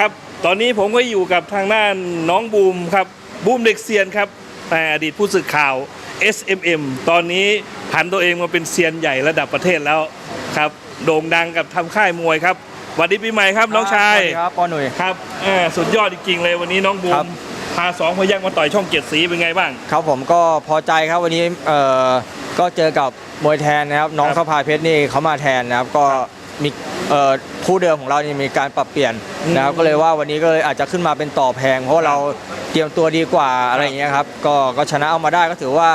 ครับ ตอนนี้ผมก็อยู่กับทางด้านน้องบูมครับ บูมเด็กเซียนครับแต่อดีตผู้สื่อข่าว SMM ตอนนี้ผันตัวเองมาเป็นเซียนใหญ่ระดับประเทศแล้วครับ โด่งดังกับทำค่ายมวยครับสวัสดีปีใหม่ครับน้องชายสวัสดีครับปอหนุ่ย ครับเอ่อสุดยอดจริงๆเลยวันนี้น้องบูครัมบ พาสองพยักมาต่อยช่องเจ็ดสีเป็นไงบ้าง ครับผมก็พอใจครับวันนี้เอ่อก็เจอกับมวยแทนนะครับ น้องครับ สภาเพชรนี่เขามาแทนนะครับ ก็ มีเอ่อผู้เดิมของเรานี่มีการปรับเปลี่ยนนะครับอืมก็เลยว่าวันนี้ก็เลยอาจจะขึ้นมาเป็นต่อแพง เพราะว่าเราเตรียมตัวดีกว่าอะไรอย่างเงี้ยครับก็ก็ชนะเอามาได้ก็ถือว่า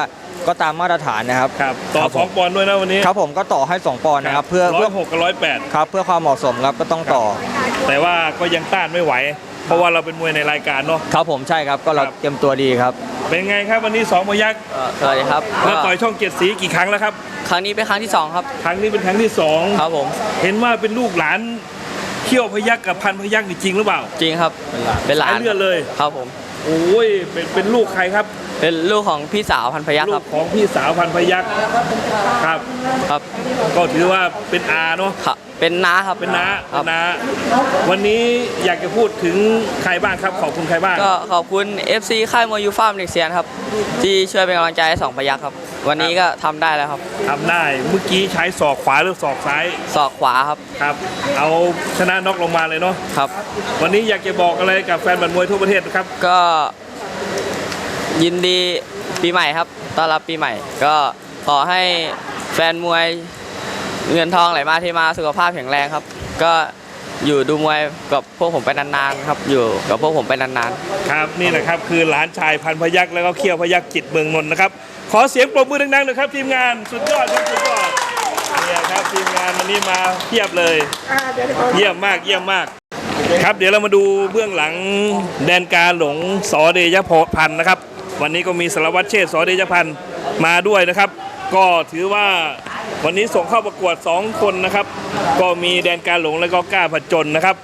ก็ตามมาตรฐานนะครับครับต่อครับสผมองปอนด์ด้วยนะวันนี้ครับผมก็ต่อให้ 2 ปอนด์นะครับเพื่อร้เพื่ออยหกกับร้อยแปดครับเพื่อความเหมาะสมครับก็ต้องต่อ แต่ว่าก็ยังต้านไม่ไหว เพราะว่าเราเป็นมวยในรายการเนาะครับผมใช่ครับก็เราครับเตรียมตัวดีครับ เป็นไงครับวันนี้สองพยักเอ่อสวัสดีครับมาก็ต่อยช่องเจ็ดสีกี่ครั้งแล้วครับ ครั้งนี้เป็นครั้งที่2ครับ ครั้งนี้เป็นครั้งที่สองครับผม เห็นว่าเป็นลูกหลานเขี้ยวพยักกับพันพยักนี่จริงหรือเปล่า จริงครับ เป็นหลาสายนเลือดเลย ครับผม โอ้ยเป็นเป็นลูกใครครับเป็นลูกของพี่สาวพันพยัคฆ์ลูครักบ ของพี่สาวพันพยักครับ ครับก็ถือว่าเป็นอาเนาะครับเป็นน้าครับเป็นน้าครัเป็บนน้าวันนี้อยากจะพูดถึงใครบ้างครับ ขอบคุณใครบ้าง ก็ขอบคุณ FC ค่ายมวยยูฟ่าเด็กเซียนครับ ที่ช่วยเป็นกำลังใจให้สองพยัคฆ์ครับ วันนี้ก็ทำได้แล้วครับทำได้เมื่อกี้ใช้ศอกขวาหรือศอกซ้ายศอกขวาครับครับ เอาชนะน็อกลงมาเลยเนาะครับ วันนี้อยากจะบอกอะไรกับแฟนบันมวยทั่วประเทศครับ ก็ ยินดีปีใหม่ครับ ต้อนรับปีใหม่ ก็ขอให้แฟนมวยเงินทองไหลมาเทมาสุขภาพแข็งแรงครับ ก็อยู่ดูมวยกับพวกผมไปนานๆครับ อยู่กับพวกผมไปนานๆครับนี่แหละครับคือหลานชายพันพยักษ์แล้วก็เขี้ยวพยักษ์จิตเมืองนนท์นะครับ ขอเสียงปรบมือดังๆหน่อยครับทีมงานสุดยอดครับสุดยอดเนี่ยครับทีมงานวันนี้มาเพียบเลย เยี่ยมมากเยี่ยมมากครับเดี๋ยวเรามาดูเบื้องหลังแดนการหลงสอเดยพพันธ์นะครับ วันนี้ก็มีสารวัตรเชษฐ์สอเดยพันธ์มาด้วยนะครับ ก็ถือว่าวันนี้ส่งเข้าประกวด 2 คนนะครับ ก็มีแดนการหลงแล้วก็กล้าผจญนะครับ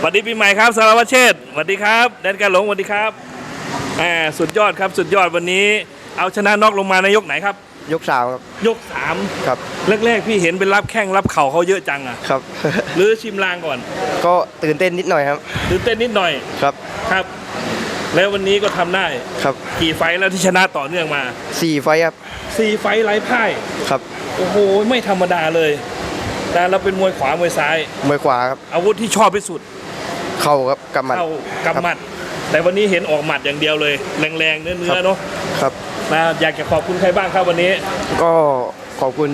สวัสดีปีใหม่ครับสารวัตรเชษฐ์สวัสดีครับ แดนการหลงสวัสดีครับอ่าสุดยอดครับสุดยอดวันนี้ เอาชนะน็อกลงมาในยกไหนครับ ยกสามครับ ยกสามครับ แรกๆ พี่เห็นเป็นรับแข้งรับเข่าเขาเยอะจังอะครับ หรือชิมลางก่อน ก็ตื่นเต้นนิดหน่อยครับ ตื่นเต้นนิดหน่อย ครับ ครับ แล้ววันนี้ก็ทำได้ครับกี่ไฟท์แล้วที่ชนะต่อเนื่องมาสี่ไฟท์ครับสี่ไฟท์ไร้พ่ายครับโอ้โหไม่ธรรมดาเลยแต่เราเป็นมวยขวามวยซ้าย มวยขวาครับอาวุธที่ชอบที่สุดเข่าครับกำหมัด เข้ากำหมัด แต่วันนี้เห็นออกหมัดอย่างเดียวเลย แรงๆเนื้ครัอบๆเนาะครับ นะอยากจะขอบคุณใครบ้างครับวันนี้ ก็ ขอบคุณ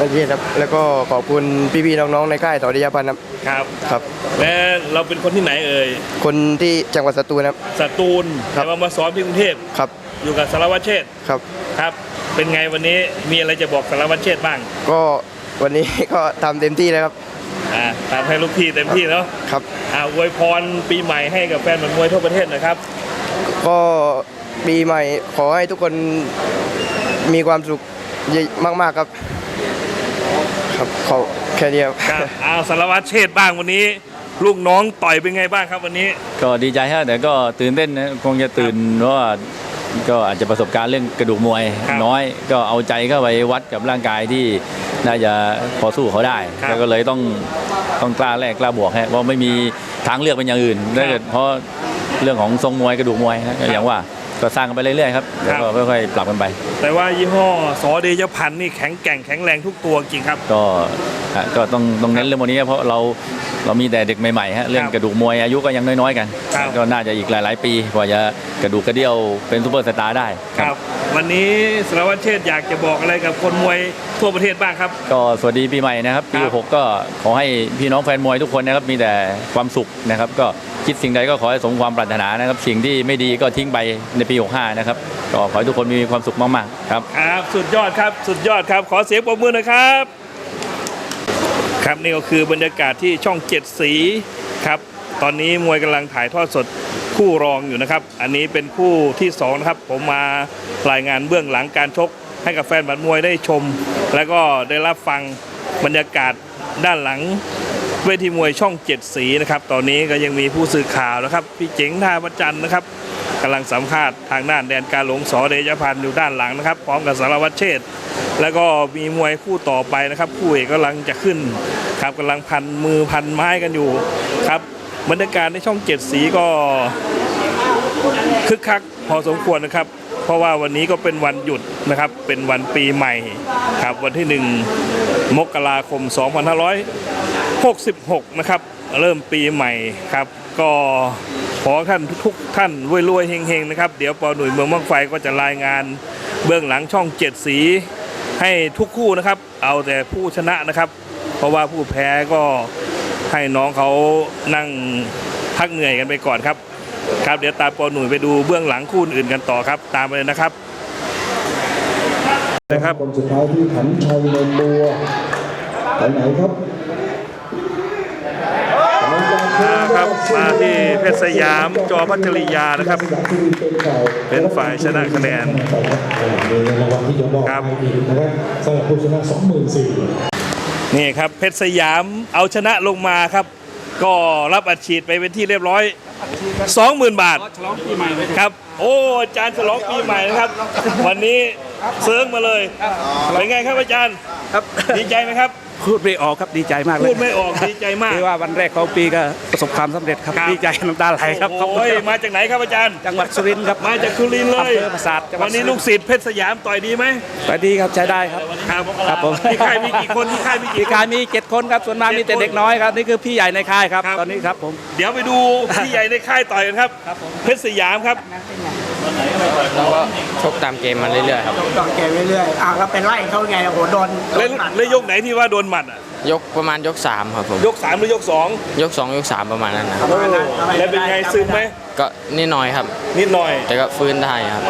ประเทศครับ แล้วก็ขอบคุณพี่ๆน้องๆในค่ายต่อดิยาพันธ์ครับ ครับ ครับ และเราเป็นคนที่ไหนเอ่ย คนที่จังหวัดสตูลครับ สตูลครัแต่บ ว่ามาซ้อมที่กรุงเทพ ครับ อยู่กับสารวัตรเชษฐ์ครับ ครับ เป็นไงวันนี้ มีอะไรจะบอกสารวัตรเชษฐ์บ้าง ก็วันนี้ ก็ทำเต็มที่แล้วครับ อ่าตามให้ลูกพี่เต็มที่เนาะ ครับ อ่าอวยพรปีใหม่ให้กับแฟนหมัมวยทั่วประเทศหนะครับ ก็ปีใหม่ขอให้ทุกคนมีความสุข เยอะมากๆครับ ครับขอแค่นี้ครับ ครับเอาสารวัตรเชษฐ์บ้างวันนี้ ลูกน้องต่อยเป็นไงบ้างครับวันนี้ ก็ดีใจฮะแต่ก็ตื่นเต้นนะคงจะตื่นเพราะว่าก็อาจจะประสบการณ์เรื่องกระดูกมวยครับน้อย ก็เอาใจเข้าไปวัดกับร่างกายที่น่าจะพอสู้เขาได้ครับแล้วก็เลยต้องต้องกล้าแลกกล้าบวกฮะเพราะไม่มีทางเลือกเป็นอย่างอื่นถ้าเกิดเพราะเรื่องของทรงมวยกระดูกมวยนะก็อย่างว่าก็สร้างกันไปเรื่อยๆครับแล้วก็ค่อยๆปรับกันไป แต่ว่ายี่ห้อสอเดชพันธ์นี่แข็งแกร่งแข็งแรงทุกตัวจริงครับ ก็ฮะก็ต้องต้องเน้นเรื่องพวกนี้เพราะเราเรามีแต่เด็กใหม่ๆฮะเรื่องกระดูกมวยอายุก็ยังน้อยๆกัน ครับ ก็น่าจะอีกหลายๆ ปีกว่าจะกระดูกกระเดี่ยวเป็นซูเปอร์สตาร์ได้ ครับ วันนี้สารวัตรเชษฐ์อยากจะบอกอะไรกับคนมวยทั่วประเทศบ้างครับ ก็สวัสดีปีใหม่นะครับปีครับ หกก็ขอให้พี่น้องแฟนมวยทุกคนนะครับมีแต่ความสุขนะครับ ก็คิดสิ่งใดก็ขอให้สมความปรารถนานะครับ สิ่งที่ไม่ดีก็ทิ้งไปในปี 65 นะครับ ก็ขอให้ทุกคนมีความสุขมากๆครับ ครับ สุดยอดครับ สุดยอดครับ ขอเสียงปรบมือนะครับ ครับนี่ก็คือบรรยากาศที่ช่องเจ็ดสีครับ ตอนนี้มวยกำลังถ่ายทอดสดคู่รองอยู่นะครับ อันนี้เป็นคู่ที่สองนะครับ ผมมารายงานเบื้องหลังการชก ให้กับแฟนบัตรมวยได้ชม แล้วก็ได้รับฟังบรรยากาศด้านหลังเวทีมวยช่องเจ็ดสีนะครับ ตอนนี้ก็ยังมีผู้สื่อข่าวนะครับ พี่เจ๋งท่าประจันนะครับ กำลังสัมภาษณ์ทางด้านแดนการหลงสอเดชพันธ์อยู่ด้านหลังนะครับ พร้อมกับสารวัตรเชษฐ์แล้วก็มีมวยคู่ต่อไปนะครับ คู่เอกกำลังจะขึ้นครับกำลังพันมือพันไม้กันอยู่ครับบรรยากาศในช่องเจ็ดสีก็คึกคักพอสมควรนะครับ เพราะว่าวันนี้ก็เป็นวันหยุดนะครับ เป็นวันปีใหม่ครับวันที่ 1 มกราคม 2566 นะครับ เริ่มปีใหม่ครับ ก็ ขอท่านทุกๆท่านรวยๆเฮงๆนะครับ เดี๋ยวปอหนุ่ยเมืองมังไฟก็จะรายงานเบื้องหลังช่องเจ็ดสีให้ทุกคู่นะครับ เอาแต่ผู้ชนะนะครับ เพราะว่าผู้แพ้ก็ให้น้องเขานั่งพักเหนื่อยกันไปก่อนครับ ครับเดี๋ยวตามปอหนุ่ยไปดูเบื้องหลังคู่อื่นกันต่อครับ ตามไปเลยนะครับนะครับคนสุดท้ายที่ขันชัยในตัวไปไหนครับ มาครับ มาที่เพชรสยามจอพัชริยานะครับ เป็นฝ่ายชนะคะแนนมีเงินรางวัลที่จะมอบครับให้อีกนะครับสำหรับผู้ชนะ24,000นี่ครับเพชรสยามเอาชนะลงมาครับ ก็รับอัดฉีดไปเป็นที่เรียบร้อย20,000 บาทครับ โอ้อาจารย์ฉลองปีใหม่นะครับ วันนี้เซิร์งมาเลยเป็นไงครับอาจารย์ครับดีใจไหมครับ พูดไม่ออกครับดีใจมากเลพูยดไม่ออกดีใจมากที่ว่าวันแรกของปีก็ประสบความสำเร็จครับครับดีใจน้ำตาไหลครับขอบคุณโอ้ยครับมาจากไหนครับอาจารย์จังหวัดสุรินทร์ครับมาจากสุรินทร์เลยอำเภอปราสาทจังหวัดวันนี้ลูกศิษย์เพชรสยามต่อยดีไหมไปดีครับใช้ได้ครับครับครับผมที่ค่ายมีกี่คนที่ค่ายมีกี่มีคนการมีเจ็ดคนครับส่วนมากมีแต่เด็กน้อยครับนี่คือพี่ใหญ่ในค่ายครับครับตอนนี้ครับผมเดี๋ยวไปดูพี่ใหญ่ในค่ายต่อยกันครับเพชรสยามครับ เราก็ชกตามเกมมาเรื่อยๆครับ ต่อเกมเรื่อยๆอะแล้วไปไล่เขาไงโอ้โหโดนโดแล้วนหมัดแล้วยกไหนที่ว่าโดนหมัดอะยกประมาณยก3ครับผมยกสามหรือยกสองยก2ยก3ประมาณนั้นนะครับแล้วเป็นไงซึมไหมก็นิดหน่อยครับ นิดหน่อย แต่ก็ฟื้นได้ครับ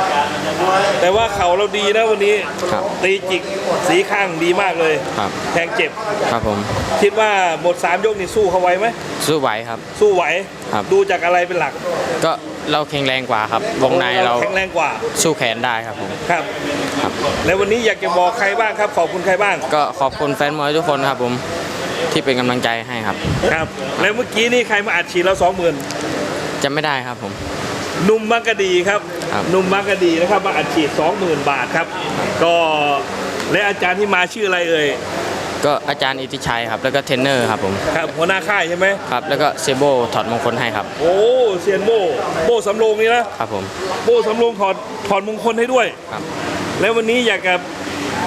แต่ว่าเข่าเราดีนะวันนี้ ครับตีจิกสีข้างดีมากเลย ครับแทงเจ็บ ครับผมคิดว่าหมดสามยกนี่สู้เขาไว้ไหมสู้ไหวครับ สู้ไหว ครับ ดูจากอะไรเป็นหลัก ก็ เราแข็งแรงกว่าครับวงในเราแข็งแรงกว่า สู้แขนได้ครับผมครับครับแล้ววันนี้อยากจะบอกใครบ้างครับ ขอบคุณใครบ้าง ก็ขอบคุณแฟนมวยทุกคนครับผมที่เป็นกำลังใจให้ครับ ครับ แล้วเมื่อกี้นี่ใครมาอัดฉีดเราสองหมื่นจะไม่ได้ครับผมนุ่มมักกะดีครับครับนุ่มมักกะดีนะครับมาอัดฉีด20,000 บาทครับ ก็และอาจารย์ที่มาชื่ออะไรเอ่ย ก็อาจารย์อิทธิชัยครับ แล้วก็เทรนเนอร์ครับผม ครับหัวหน้าค่ายใช่ไหมครับ แล้วก็เซโบถอดมงคลให้ครับ โอ้เซียนโบโบสำโรงนี่นะครับผม โบสำโรงถอดถอดมงคลให้ด้วยครับ แล้ววันนี้อยากจะ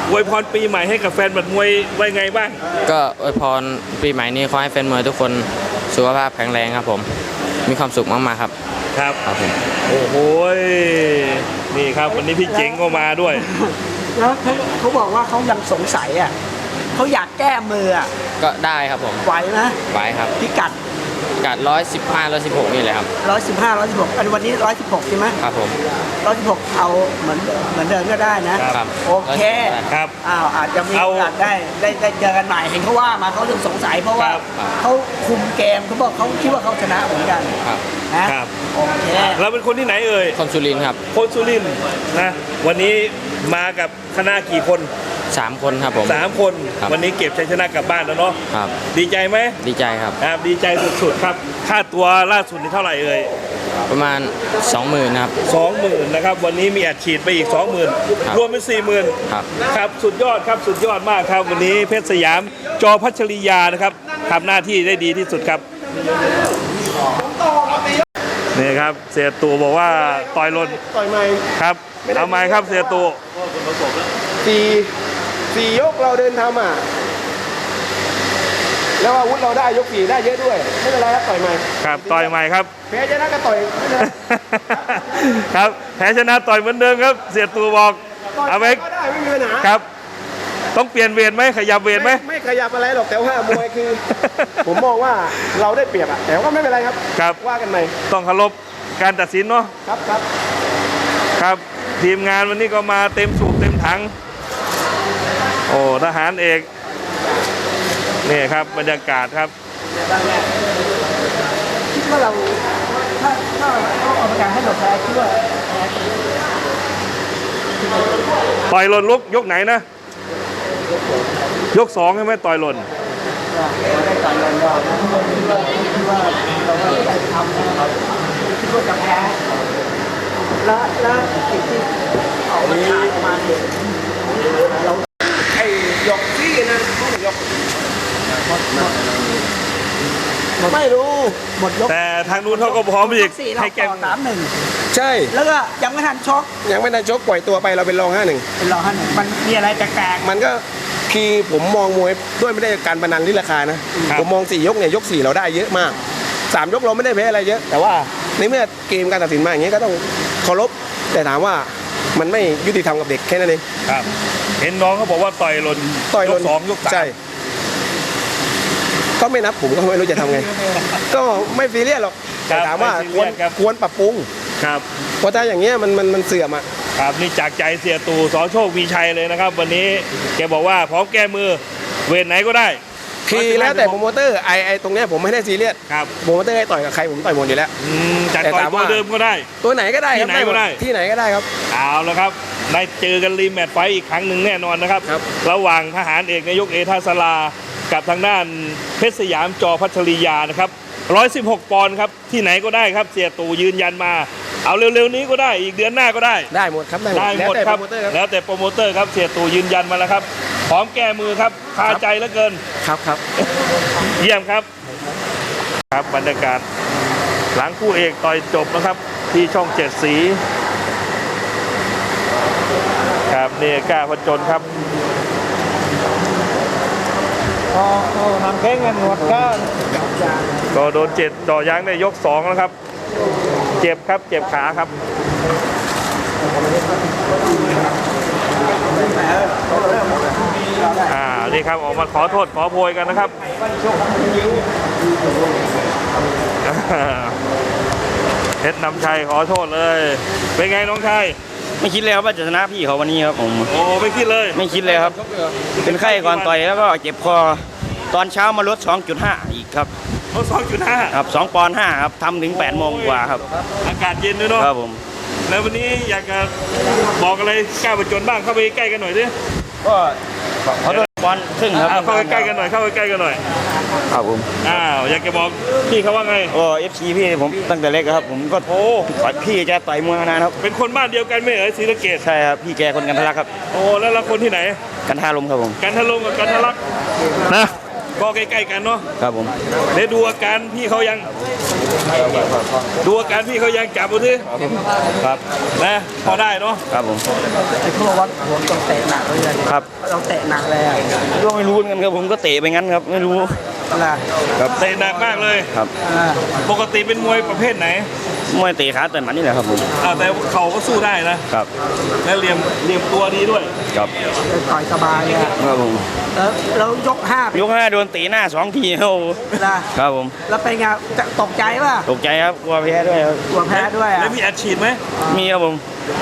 อวยพรปีใหม่ให้กับแฟนบัดมวยไว้ไงบ้าง ก็อวยพรปีใหม่นี้ขอให้แฟนมวยทุกคนสุขภาพแข็งแรงครับผม มีความสุขมากๆครับ ครับ ครับผม โอ้โหยนี่ครับวันนี้พี่เจ๋งก็มาด้วย แล้วเขาเขาบอกว่าเขายังสงสัยอะ เขาอยากแก้มืออะก็ได้ครับผมไหวไหมไหวครับพิกัดกัดร้อยสิบห้าร้อยสิบหกนี่เลยครับ115 116อันวันนี้116ใช่ไหมครับผม116เอาเหมือนเหมือนเดิมก็ได้นะ ครับโอเค ครับ อ้าวอาจจะมีเอาโอกาสได้ได้ได้เจอกันใหม่เห็นเขาว่ามาเขาถึงสงสัยเพราะว่าครับ เขาคุมเกมเขาบอกเขาคิดว่าเขาชนะเหมือนกันครับนะครับโอเคเราเป็นคนที่ไหนเอ่ยคนสุรินทร์ครับ คนสุรินทร์นะ วันนี้มากับคณะกี่คน สามคนครับผม สามคนครับ วันนี้เก็บชัยชนะกลับบ้านแล้วเนาะครับ ดีใจไหมดีใจครับ ครับดีใจสุดๆครับ ค่าตัวล่าสุดนี่เท่าไหร่เอ่ยประมาณ 20,000ครับ สองหมื่นนะครับ วันนี้มีอัดฉีดไปอีกสองหมื่นครับรวมเป็นสี่หมื่นครับ ครับสุดยอดครับสุดยอดมากครับ วันนี้เพชรสยามจอพัชริยานะครับทำหน้าที่ได้ดีที่สุดครับนี่ครับเสียตูบอกว่าต่อยลนต่อยใหม่ครับเอาไหมครับเสียตูสี่ สี่ยกเราเดินทำอะแล้วอาวุธเราได้ยกสี่ได้เยอะด้วยไม่เป็นไรครับต่อยใหม่ครับต่อยใหม่ครับแพ้ชนะก็ต่อยไม่เป็นไรครับแพ้ชนะต่อยเหมือนเดิมครับ เสียตูบอกเอาไปก็ได้ไม่มีปัญหาครับ ต้องเปลี่ยนเวทไหมขยับเวทไหมไม่ขยับอะไรหรอกแต่ว่ามวยคือ ผมมองว่าเราได้เปรียบอะแต่ว่าไม่เป็นไรครับครับว่ากันใหม่ต้องเคารพการตัดสินเนาะครับครับครับ ทีมงานวันนี้ก็มาเต็มสูบเต็มถังโอ้ทหารเอกนี่ครับบรรยากาศครับคิดว่าเราถ้าถ้าเขาเอาประกันให้เราแพ้คิดว่าต่อยหล่นลุกยกไหนนะ ยกสองใช่ไหมต่อยหล่นได้ต่อยรอนๆนะคิดว่าคิดว่าเราไม่ได้ทำนะครับคิดว่าจะแพ้แล้วแล้วสิ่งที่ออกมาขาดออกมาเนี่ยเราไอ้ หยกซี่นะพวกหยกไม่รู้หมดยกแต่ทางนู้นเขาก็พร้อมอีกสี่เราให้แกต่อสามหนึ่งใช่ แล้วก็ยังไม่ทันชกยังไม่ได้ชกปล่อยตัวไปเราเป็นรองห้าหนึ่งเป็นรองห้าหนึ่งมันมีอะไรแปลกมันก็คือผมมองมวยด้วยไม่ได้การพนันที่ราคานะ ครับ ผมมองสี่ยกเนี่ยยกสี่เราได้เยอะมากสามยกเราไม่ได้แพ้อะไรเยอะ แต่ว่าในเมื่อเกมการตัดสินมาอย่างนี้ก็ต้องเคารพแต่ถามว่ามันไม่ยุติธรรมกับเด็กแค่นั้นเอง ครับ เห็นน้องเขาบอกว่าต่อยหล่นต่อยลยนกสองยกสามใช่ก็ไม่นับผมก็ไม่รู้จะทำไง ก็ไม่ซีเรียสหรอกแต่ถามว่าควรควรปรับปรุงครับเพราะถ้าอย่างเงี้ยมันมันมันเสื่อมอะครับนี่จากใจเสียตู่สอโชคมีชัยเลยนะครับ วันนี้แกบอกว่าพร้อมแก้มือเวทไหนก็ได้คือแล้วแต่โปรโมเตอร์ไอไอตรงเนี้ยผมไม่ได้ซีเรียสครับโปรโมเตอร์ให้ต่อยกับใครผมต่อยหมดอยู่แล้วอืมจัดแต่ต่อยถามตัวว่าเดิมก็ได้ ตัวไหนก็ได้ครับที่ไหนก็ได้ที่ไหนก็ได้ครับเอาแล้วครับ ได้เจอกันรีแมตช์ไฟต์อีกครั้งหนึ่งแน่นอนนะครับ ครับ ระหว่างทหารเอกนายกเอทาสลา กับทางด้านเพชรสยามจอพัชริยานะครับ 116 ปอนด์ครับ ที่ไหนก็ได้ครับเสียตู่ยืนยันมา เอาเร็วๆนี้ก็ได้อีกเดือนหน้าก็ได้ ได้หมดครับ ได้หมดได้แล้วหมดแต่คโปรับรโมเตอร์ครับแล้วแต่โปรโมเตอร์ครับเสียตู่ยืนยันมาแล้วครับพร้อมแก้มือครับคาใจเหลือเกิน ครับครับ เยี่ยมครับ ครับบรรยากาศ หลังคู่เอกต่อยจบนะครับ ที่ช่องเจ็ดสี ครับนี่กล้าผจญครับทำเพ่งกันหมดก็ก็โดนเจ็ดจ่อยางในยกสองแล้วครับ เจ็บครับเจ็บขาครับ อ่านี่ครับออกมาขอโทษขอโพยกันนะครับ เพชรนำชัยขอโทษเลย เป็นไงน้องชาย ไม่คิดเลยครับว่าจะชนะพี่เขาวันนี้ครับผม โอ้ไม่คิดเลยไม่คิดเลยครับ เป็นไข้ก่อนต่อยแล้วก็เจ็บคอ ตอนเช้ามาลด 2.5 อีกครับเขาสองจุดห้าครับ2ปอนด์5ครับทำถึง8โมงกว่าครับ อากาศเย็นด้วยเนาะครับผม แล้ววันนี้อยากจะบอกอะไรกล้าประจนบ้างเข้าไปใกล้กันหน่อยดิก็ขอโทษ ปอนด์ครึ่งครับอ่าเข้าไปใกล้กันหน่อยเข้าไปใกล้กันหน่อยครับผมอ้าวอยากจะบอกพี่เขาว่าไง โอ้เอฟซีพี่ผมตั้งแต่เล็กครับ ผมก็โอ้ต่อยพี่แกต่อยมวยมานานครับ เป็นคนบ้านเดียวกันไหม่เอ่ยศรีสะเกดใช่ครับพี่แกคนกันทะลักครับ โอ้แล้วเราคนที่ไหน กันท่าลมครับผม กันทะลงกับกันทะลักนะ ก็ใกล้ๆกันเนาะครับผมเดี๋ยวดูอาการพี่เขายัง ดูอาการพี่เขายังจับดูสิครับนะพอได้เนาะครับผมๆไอ้พวกว่าผมต้องเตะหนักเลยครับต้องเตะหนักเลยอะก็ไม่รู้เหมือนกันครับผมก็เตะไปงั้นครับ ไม่รู้นะเตะหนักมากเลยครับอ่าปกติเป็นมวยประเภทไหนมวยเตะขาต่อยหมัดนี่แหละครับผมอ่าแต่เขาก็สู้ได้นะครับ และเหลี่ยมเหลี่ยมตัวดีด้วย ครับต่อยสบายเลยอะครับผม แล้วแล้วยกห้ายกห้าโดนตีหน้าสองทีโอ้โหนะครับผม แล้วเป็นไงจะตกใจป่ะตกใจครับกลัวแพ้ด้วยครับกลัวแพ้ด้วยอะแล้วมีอัดฉีดไหมมีครับผม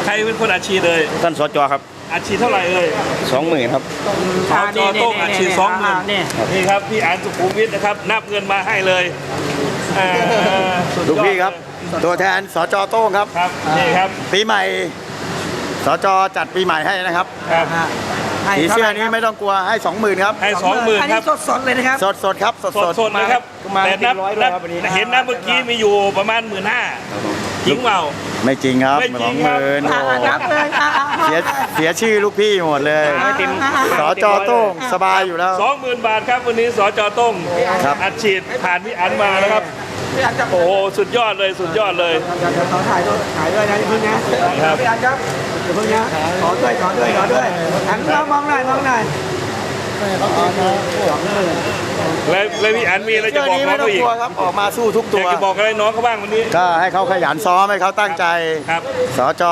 ใครเป็นคนอัดฉีดเลยท่านสจครับอัดฉีดเท่าไหร่เอ่ยสองหมื่นครับสจโต้งอัดฉีดสองหมื่นนี่นี่ครับพี่อันสุขุมวิทนะครับ นับเงินมาให้เลยอ่าสุดยอดลูกพี่ครับ ตัวแทนสจโต้งครับครับ นี่ครับ ปีใหม่ สจจัดปีใหม่ให้นะครับครับ ให้สีท่าเสื้อไหร่นี้ครับไม่ต้องกลัวให้สองหมื่นครับ ให้สองหมื่นอันคนี้รับ สดๆเลยนะครับ สดสดๆครับสดสสดดสดๆเลยครับมาแต่นับร้อยนับครับวันนี้ เห็นนะเมื่อกี้มีอยู่ประมาณหมื่นห้าจริงเปล่า ไม่จริงครับไม่จริสองงคหรับ มื่นอะอะนับเลยอะอะเสียเสียชื่อลูกพี่หมดเลยอะอะอะสจโต้งสบายอยู่แล้ว สองหมื่นบาทครับวันนี้สจโต้งครับ อัดฉีดผ่านพี่อันมานะครับ พี่อันจะโอ้โหสุดยอดเลยสุดยอดเลย เดี๋ยวเดี๋ยวขอถ่ายด้วยถ่ายด้วยนะอย่าเพิ่งนะครับ พี่อันครับ อย่าเพิ่งนะขอด้วยขอด้วยขอด้วยหันมามองหน่อยมองหน่อยแล้วแล้วพี่อันมีอะไรจะเสื้อบอกนี้น้อไม่งต้อเขาอีกกลัวครับออกมาสู้ทุกอตัยาวกจะบอกอะไรน้องเขาบ้างวันนี้ก็ให้เขาขยันซ้อมให้เขาตั้งใจ ครับ สจ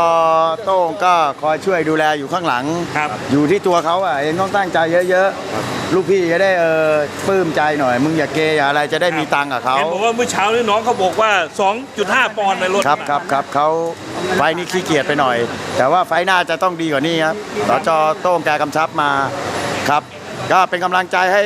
โต้งก็คอยช่วยดูแลอยู่ข้างหลัง ครับ อยู่ที่ตัวเขาอะเองต้องตั้งใจเยอะๆ ลูกพี่จะได้เออปลื้มใจหน่อย มึงอย่าเกยอย่าอะไรจะได้มีตังค์กับเขาเห็นบอกว่าเมื่อเช้านี้น้องเขาบอกว่า 2.5 ปอนด์ในรถครับครับครับเขา ไฟล์นี้ขี้เกียจไปหน่อย แต่ว่าไฟล์หน้าจะต้องดีกว่านี้ครับสจโต้งแกกำชับมาครับ ก็เป็นกำลังใจให้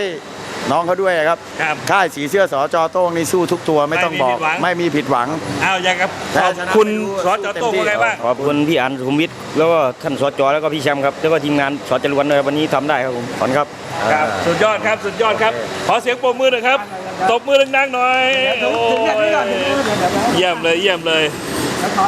น้องเขาด้วยครับครับ ค่ายสีเสื้อสจโต้งนี่สู้ทุกตัวไม่ต้องบอก ไม่มีผิดหวังไม่มีผิดหวังอ้าวอยากกับแพ้ขอบชนะคุณไม่รู้สจโต้งว่าไงบ้าง ขอบคุณพี่อันสุขุมวิทแล้วก็ท่านสจแล้วก็พี่แชมป์ครับแล้วก็ทีมงานสจรวนเลยวันนี้ทำได้ครับผมขอบคุณครับ ครับสุดยอดครับสุดยอดครับ ขอเสียงปรบมือหน่อยครับตบมือดังๆหน่อยโอ้ถึงเรื่องนี้ก่อนถึงยเรื่องนี้ก่อนเดี๋ยวนะเยี่ยมเลยเยี่ยมเลย แล้วขอ